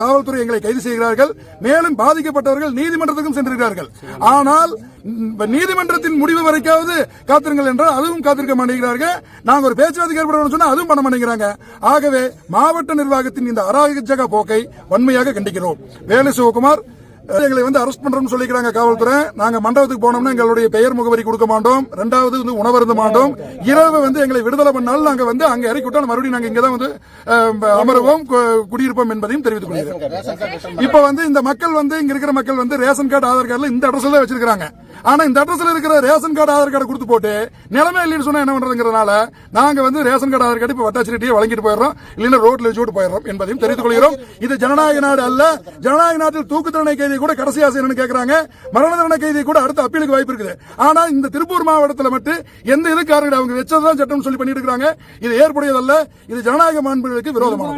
காவல்துறை எங்களை கைது செய்கிறார்கள். மேலும் பாதிக்கப்பட்டவர்கள் நீதிமன்றத்துக்கும் சென்றிருக்கிறார்கள். ஆனால் நீதிமன்றத்தின் முடிவு வரைக்காவது காத்திருங்கள் என்றால் அதுவும் காத்திருக்க மாட்டேங்கிறார்கள். நாங்கள் ஒரு பேச்சுவார்த்தை ஏற்படுறோம் சொன்னா அதுவும் பண்ண மாட்டேங்கிறாங்க. ஆகவே மாவட்ட நிர்வாகத்தின் இந்த அராஜக போக்கை வன்மையாக கண்டிக்கிறோம். வேலு சிவகுமார் எங்களை வந்து அரெஸ்ட் பண்றோம்னு சொல்லிக்கிறாங்க காவல்துறை. நாங்க மண்டபத்துக்கு போனோம்னா எங்களுடைய பெயர் முகவரி கொடுக்க மாட்டோம். ரெண்டாவது வந்து உணவருந்த மாட்டோம். இரவு வந்து எங்களை விடுதலை பண்ணாலும் நாங்க வந்து அங்க இறக்கி விட்டால் மறுபடியும் நாங்க இங்க தான் வந்து அமருவோம் குடியிருப்போம் என்பதையும் தெரிவித்துக் கொள்கிறேன் இப்ப வந்து இந்த மக்கள் வந்து இங்க இருக்கிற மக்கள் வந்து ரேஷன் கார்டு ஆதார் கார்டுல இந்த அட்ரஸ்ல தான் வச்சிருக்காங்க ஆனா இந்த அட்ரஸ்ல இருக்கிற ரேஷன் கார்டு ஆதார் கார்டு கொடுத்து போட்டு நிலைமை இல்லைன்னு சொன்னா என்ன பண்றதுங்கிறதுனால நாங்க வந்து ரேஷன் கார்டு ஆதார் கார்டு இப்ப வழங்கிட்டு போயிடுறோம். இல்லைன்னா ரோட்ல வச்சு போயிடுறோம் என்பதையும் தெரிவித்துக் கொள்கிறோம். இது ஜனநாயக நாடு அல்ல. ஜனநாயக நாட்டில் தூக்கு தண்டனை கைதி கூட கடைசி ஆசை என்னன்னு கேக்குறாங்க. மரண தண்டனை கைதி கூட அடுத்த அப்பீலுக்கு வாய்ப்பு இருக்குது. ஆனா இந்த திருப்பூர் மாவட்டத்தில் மட்டும் எந்த இதுக்காரங்க அவங்க வச்சதுதான் சட்டம் சொல்லி பண்ணிட்டு இருக்காங்க. இது ஏற்புடையதல்ல. இது ஜனநாயக மாண்புகளுக்கு விரோதமானது.